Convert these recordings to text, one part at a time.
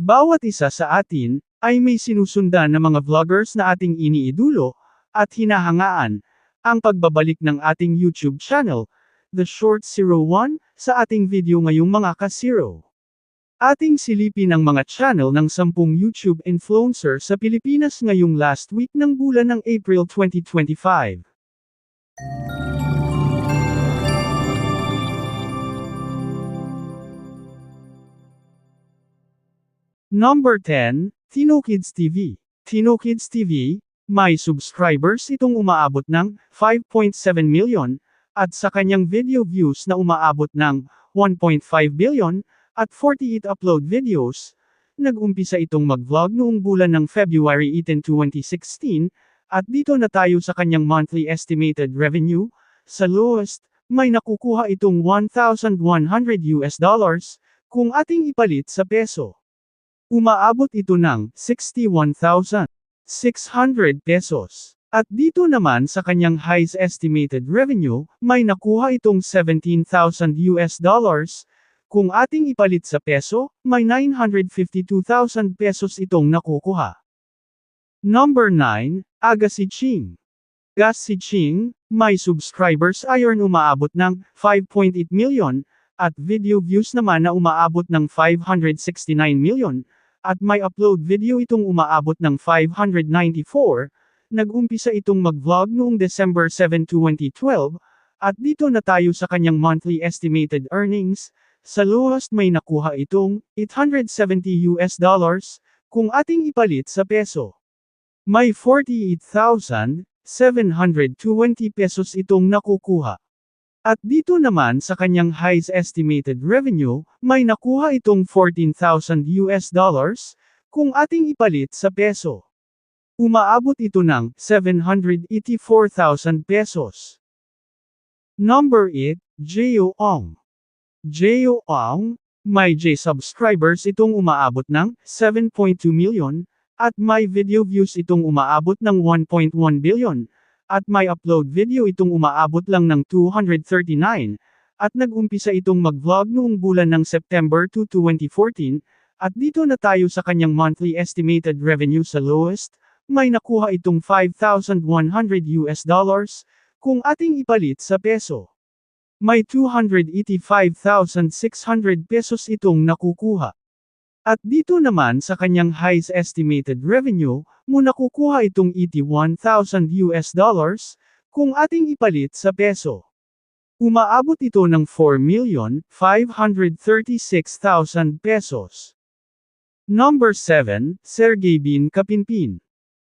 Bawat isa sa atin, ay may sinusundan na mga vloggers na ating iniidulo, at hinahangaan, ang pagbabalik ng ating YouTube channel, The Short 01, sa ating video ngayong mga ka-zero. Ating silipin ang mga channel ng 10 YouTube influencer sa Pilipinas ngayong last week ng bulan ng April 2025. Number 10, Tino Kids TV. Tino Kids TV, may subscribers itong umaabot ng 5.7 million, at sa kanyang video views na umaabot ng 1.5 billion, at 48 upload videos, nag-umpisa itong mag-vlog noong bulan ng February 18, 2016, at dito na tayo sa kanyang monthly estimated revenue, sa lowest, may nakukuha itong 1,100 US dollars, kung ating ipalit sa peso. Umaabot ito ng 61,600 pesos. At dito naman sa kanyang highest estimated revenue, may nakuha itong 17,000 US dollars. Kung ating ipalit sa peso, may 952,000 pesos itong nakukuha. Number 9, Aga si Ching. Gas si Ching, may subscribers ayon umaabot ng 5.8 million, at video views naman na umaabot ng 569 million, at may upload video itong umaabot ng 594, nag-umpisa itong mag-vlog noong December 7, 2012, at dito na tayo sa kanyang monthly estimated earnings, sa lowest may nakuha itong 870 US dollars, kung ating ipalit sa peso. May 48,720 pesos itong nakukuha. At dito naman sa kanyang highest estimated revenue, may nakuha itong 14,000 US dollars, kung ating ipalit sa peso. Umaabot ito ng 784,000 pesos. Number 8, Jeo Ong. Jeo Ong, may J subscribers itong umaabot ng 7.2 million, at may video views itong umaabot ng 1.1 billion, at may upload video itong umaabot lang ng 239, at nag-umpisa itong mag-vlog noong bulan ng September 2, 2014, at dito na tayo sa kanyang monthly estimated revenue sa lowest, may nakuha itong 5,100 US dollars, kung ating ipalit sa peso. May 285,600 pesos itong nakukuha. At dito naman sa kanyang highest estimated revenue, mo nakukuha itong 81,000 US dollars, kung ating ipalit sa peso. Umaabot ito ng 4,536,000 pesos. Number 7, Sergey Bin Kapinpin.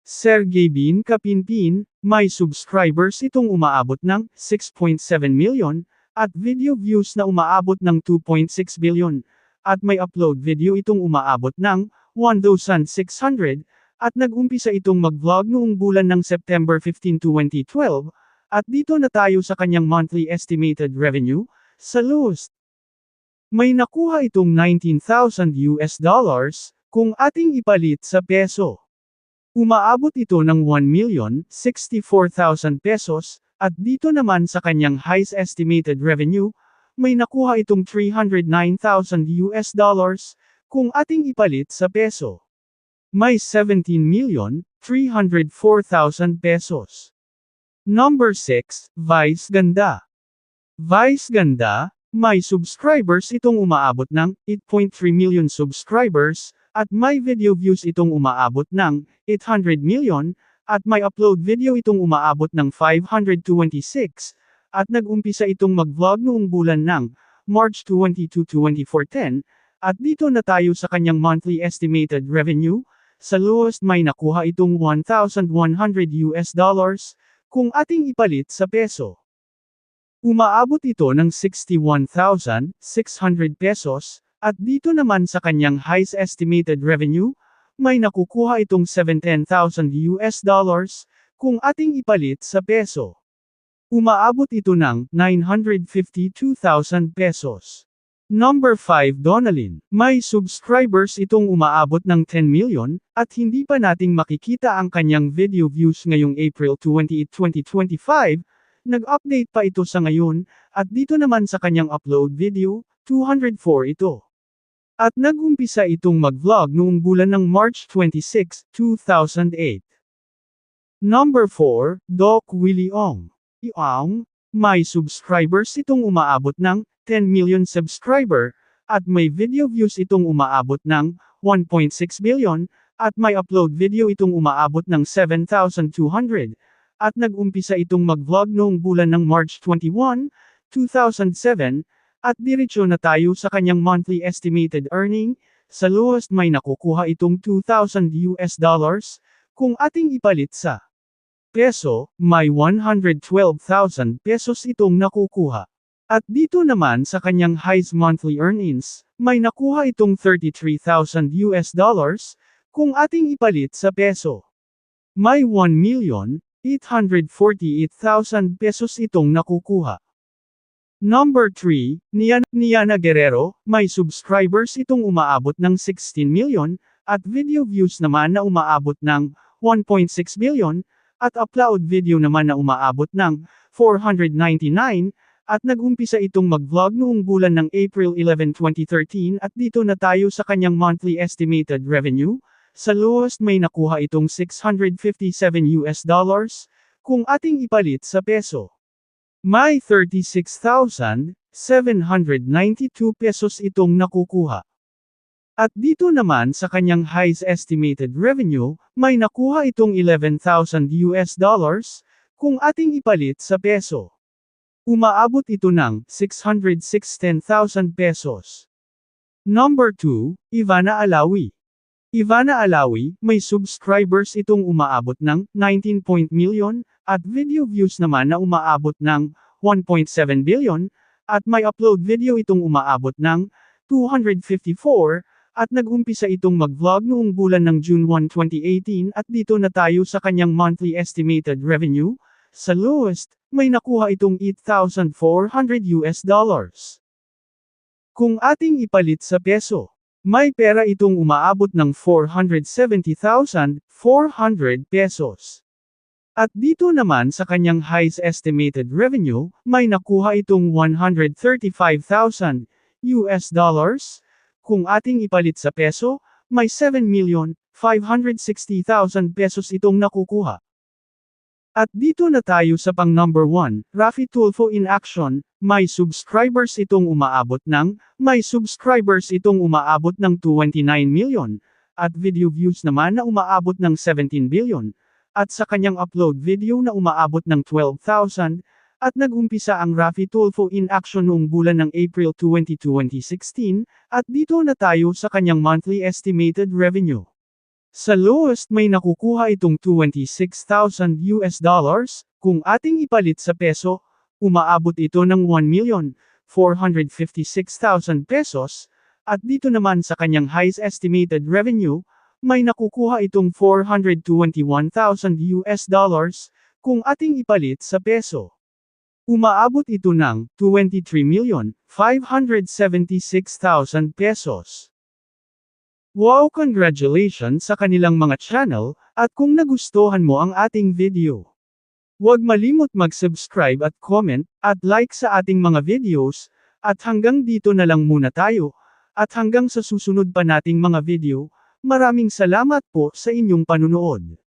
Sergey Bin Kapinpin, may subscribers itong umaabot ng 6.7 million, at video views na umaabot ng 2.6 billion, at may upload video itong umaabot ng 1,600, at nag-umpisa itong mag-vlog noong bulan ng September 15, 2012, at dito na tayo sa kanyang monthly estimated revenue, sa lowest. May nakuha itong 19,000 US dollars, kung ating ipalit sa peso. Umaabot ito ng 1,064,000 pesos, at dito naman sa kanyang highest estimated revenue, may nakuha itong 309,000 US dollars, kung ating ipalit sa peso. May 17,304,000 pesos. Number 6, Vice Ganda. Vice Ganda, may subscribers itong umaabot ng 8.3 million subscribers, at may video views itong umaabot ng 800 million, at may upload video itong umaabot ng 526, at nag-umpisa itong mag-vlog noong bulan ng March 22, 2014, at dito na tayo sa kanyang monthly estimated revenue, sa lowest may nakuha itong 1,100 US dollars, kung ating ipalit sa peso. Umaabot ito ng 61,600 pesos, at dito naman sa kanyang highest estimated revenue, may nakukuha itong 17,000 US dollars, kung ating ipalit sa peso. Umaabot ito ng 952,000 pesos. Number 5 Donalyn, may subscribers itong umaabot ng 10 million, at hindi pa nating makikita ang kanyang video views ngayong April 28, 2025, nag-update pa ito sa ngayon, at dito naman sa kanyang upload video, 204 ito. At nag-umpisa itong mag-vlog noong bulan ng March 26, 2008. Number 4, Doc Willie Ong. Iong, may subscribers itong umaabot ng 10 million subscriber, at may video views itong umaabot ng 1.6 billion, at may upload video itong umaabot ng 7,200, at nag-umpisa itong mag-vlog noong bulan ng March 21, 2007, at diretsyo na tayo sa kanyang monthly estimated earning, sa lowest may nakukuha itong 2,000 US dollars, kung ating ipalit sa peso, may 112,000 pesos itong nakukuha. At dito naman sa kanyang highest monthly earnings, may nakuha itong 33,000 US dollars, kung ating ipalit sa peso. May 1,848,000 pesos itong nakukuha. Number 3, Nian Niana Guerrero, may subscribers itong umaabot ng 16 million, at video views naman na umaabot ng 1.6 billion, at upload video naman na umaabot ng 499, at nag-umpisa itong mag-vlog noong bulan ng April 11, 2013 at dito na tayo sa kanyang monthly estimated revenue, sa lowest may nakuha itong 657 US dollars, kung ating ipalit sa peso. May 36,792 pesos itong nakukuha. At dito naman sa kanyang highest estimated revenue, may nakuha itong 11,000 US dollars, kung ating ipalit sa peso. Umaabot ito ng 616,000 pesos. Number 2, Ivana Alawi. Ivana Alawi, may subscribers itong umaabot ng 19 point million, at video views naman na umaabot ng 1.7 billion, at may upload video itong umaabot ng 254, at nag-umpisa itong mag-vlog noong bulan ng June 1, 2018 at dito na tayo sa kanyang monthly estimated revenue, sa lowest, may nakuha itong 8,400 US dollars. Kung ating ipalit sa peso, may pera itong umaabot ng 470,400 pesos. At dito naman sa kanyang highest estimated revenue, may nakuha itong 135,000 US dollars. Kung ating ipalit sa peso, may 7,560,000 pesos itong nakukuha. At dito na tayo sa pang number 1, Rafi Tulfo in action, may subscribers itong umaabot ng, may subscribers itong umaabot ng 29 million, at video views naman na umaabot ng 17 billion, at sa kanyang upload video na umaabot ng 12,000, at nag-umpisa ang Rafi Tulfo in action noong bulan ng April 20, 2016, at dito na tayo sa kanyang monthly estimated revenue. Sa lowest may nakukuha itong 26,000 US dollars, kung ating ipalit sa peso, umaabot ito ng 1,456,000 pesos, at dito naman sa kanyang highest estimated revenue, may nakukuha itong 421,000 US dollars, kung ating ipalit sa peso. Umaabot ito ng 23,576,000 pesos. Wow congratulations sa kanilang mga channel, at kung nagustuhan mo ang ating video. Huwag malimot mag-subscribe at comment, at like sa ating mga videos, at hanggang dito na lang muna tayo, at hanggang sa susunod pa nating mga video, maraming salamat po sa inyong panunood.